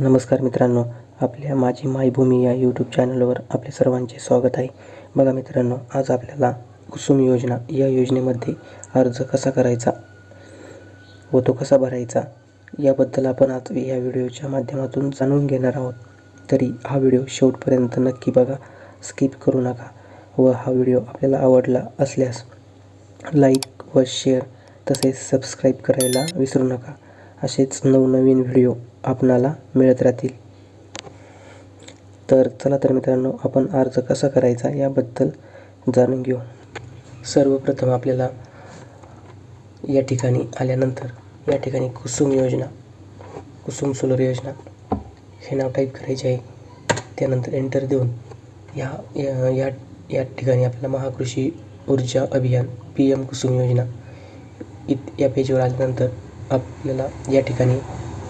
नमस्कार मित्रांनो आपल्या माझी मायभूमी या यूट्यूब चॅनलवर आपल्या सर्वांचे स्वागत आहे. बघा मित्रांनो आज आपल्याला कुसुम योजना या योजनेमध्ये अर्ज कसा करायचा व तो कसा भरायचा याबद्दल आपण आज या व्हिडिओच्या माध्यमातून जाणून घेणार आहोत. तरी हा व्हिडिओ शेवटपर्यंत नक्की बघा स्किप करू नका व हा व्हिडिओ आपल्याला आवडला असल्यास लाईक व शेअर तसेच सबस्क्राईब करायला विसरू नका. असेच नवनवीन व्हिडिओ आपणाला मिळत राहतील. तर चला तर मित्रांनो आपण अर्ज कसा करायचा याबद्दल जाणून घेऊ. सर्वप्रथम आपल्याला या ठिकाणी आल्यानंतर या ठिकाणी कुसुम योजना कुसुम सोलर योजना हे नाव टाईप करायचे आहे. त्यानंतर एंटर देऊन या या या या ठिकाणी आपल्याला महाकृषी ऊर्जा अभियान पी एम कुसुम योजना इत या पेजवर आल्यानंतर आपल्याला या ठिकाणी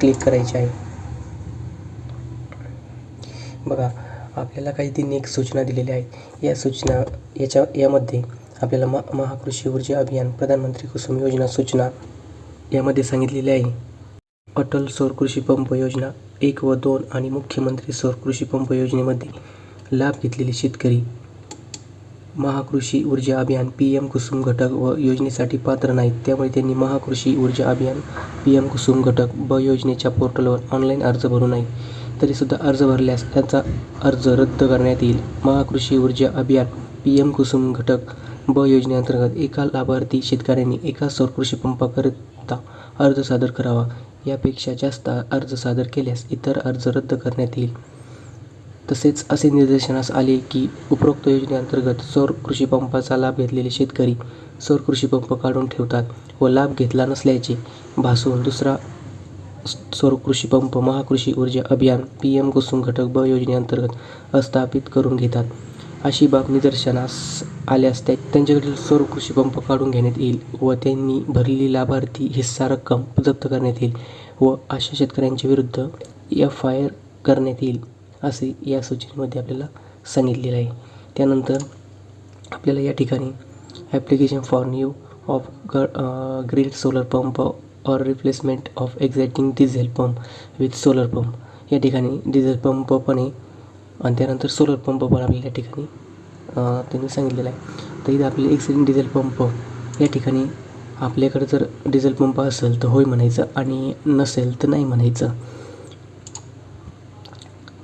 क्लिक करायची आहे. बघा आपल्याला काही तीन एक सूचना दिलेल्या आहेत. या सूचना याच्या यामध्ये आपल्याला मा महाकृषी ऊर्जा अभियान प्रधानमंत्री कुसुम योजना सूचना यामध्ये सांगितलेली आहे. अटल सौर कृषी पंप योजना एक व दोन आणि मुख्यमंत्री सौर कृषी पंप योजनेमध्ये लाभ घेतलेले शेतकरी महाकृषी ऊर्जा अभियान पी एम कुसुम घटक व योजनेसाठी पात्र नाहीत. त्यामुळे त्यांनी महाकृषी ऊर्जा अभियान पी एम कुसुम घटक ब योजनेच्या पोर्टलवर ऑनलाईन अर्ज भरू नये. तरीसुद्धा अर्ज भरल्यास त्यांचा अर्ज रद्द करण्यात येईल. महाकृषी ऊर्जा अभियान पी एम कुसुम घटक ब योजनेअंतर्गत एका लाभार्थी शेतकऱ्यांनी एका सौर कृषी पंपाकरिता अर्ज सादर करावा. यापेक्षा जास्त अर्ज सादर केल्यास इतर अर्ज रद्द करण्यात येईल. तसेच असे निदर्शनास आले की उपरोक्त योजनेअंतर्गत सौर कृषीपंपाचा लाभ घेतलेले शेतकरी सौर कृषीपंप काढून ठेवतात व लाभ घेतला नसल्याचे भासून दुसरा सौर कृषीपंप महाकृषी ऊर्जा अभियान पी एम कुसुम घटक ब योजनेअंतर्गत स्थापित करून घेतात. अशी बाब निदर्शनास आल्यास त्या त्यांच्याकडील सौर कृषीपंप काढून घेण्यात येईल व त्यांनी भरलेली लाभार्थी हिस्सा रक्कम जप्त करण्यात येईल व अशा शेतकऱ्यांच्या विरुद्ध एफ आय आर करण्यात येईल. असे या सूचनेमध्ये आपल्याला सांगितलेलं आहे. त्यानंतर आपल्याला या ठिकाणी ॲप्लिकेशन फॉर न्यू ऑफ ग green solar pump or replacement of existing diesel pump with solar pump या ठिकाणी डिझेल पंप पण आहे. आणि त्यानंतर सोलर पंप पण आपल्याला या ठिकाणी त्यांनी सांगितलेलं आहे. तर इथं आपले एक्सिडिंग डिझेल पंप या ठिकाणी आपल्याकडे जर डिझेल पंप असेल तर होय म्हणायचं आणि नसेल तर नाही म्हणायचं.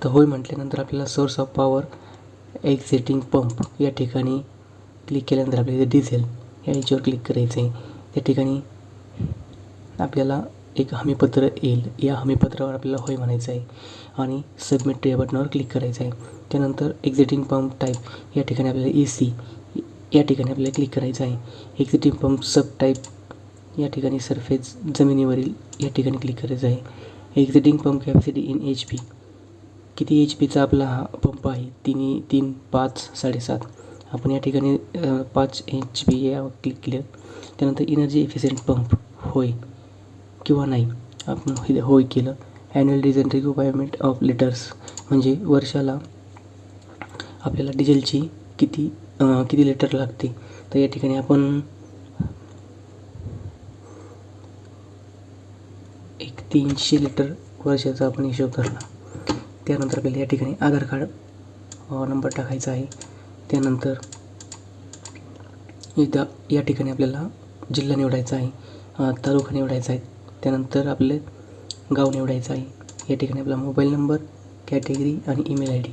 तर होय म्हटल्यानंतर आपल्याला source of power existing pump या ठिकाणी क्लिक केल्यानंतर आपल्याला डिझेल या याच्यावर क्लिक करायचं आहे त्या ठिकाणी आपल्याला एक हमीपत्र येईल. या हमीपत्रावर आपल्याला होय म्हणायचं आहे आणि सबमिट या बटनावर क्लिक करायचं आहे त्यानंतर एक्झिटिंग पंप टाईप या ठिकाणी आपल्याला ए सी या ठिकाणी आपल्याला क्लिक करायचं आहे एक्झिटिंग पंप सब टाईप या ठिकाणी सरफेस जमिनीवरील या ठिकाणी क्लिक करायचं आहे existing pump capacity in H P किती एच पीचा आपला हा पंप आहे? तिन्ही तीन पाच साडेसात. आपण या ठिकाणी पाच एच पी या क्लिक केलं त्यानंतर एनर्जी एफिशियंट पंप होय किंवा नाही? आपण हे होय केलं. Annual diesel requirement of litres म्हणजे वर्षाला आपल्याला डिझेलची किती किती लिटर लागते? तर या ठिकाणी आपण एक तीनशे लिटर वर्षाचा आपण हिशोब धरला त्यानंतर आपल्याला या ठिकाणी आधार कार्ड नंबर टाकायचा आहे. त्यानंतर इथं या ठिकाणी आपल्याला जिल्हा निवडायचा आहे तालुका निवडायचा आहे. त्यानंतर आपले गाव निवडायचं आहे. या ठिकाणी आपला मोबाईल नंबर कॅटेगरी आणि ईमेल आय डी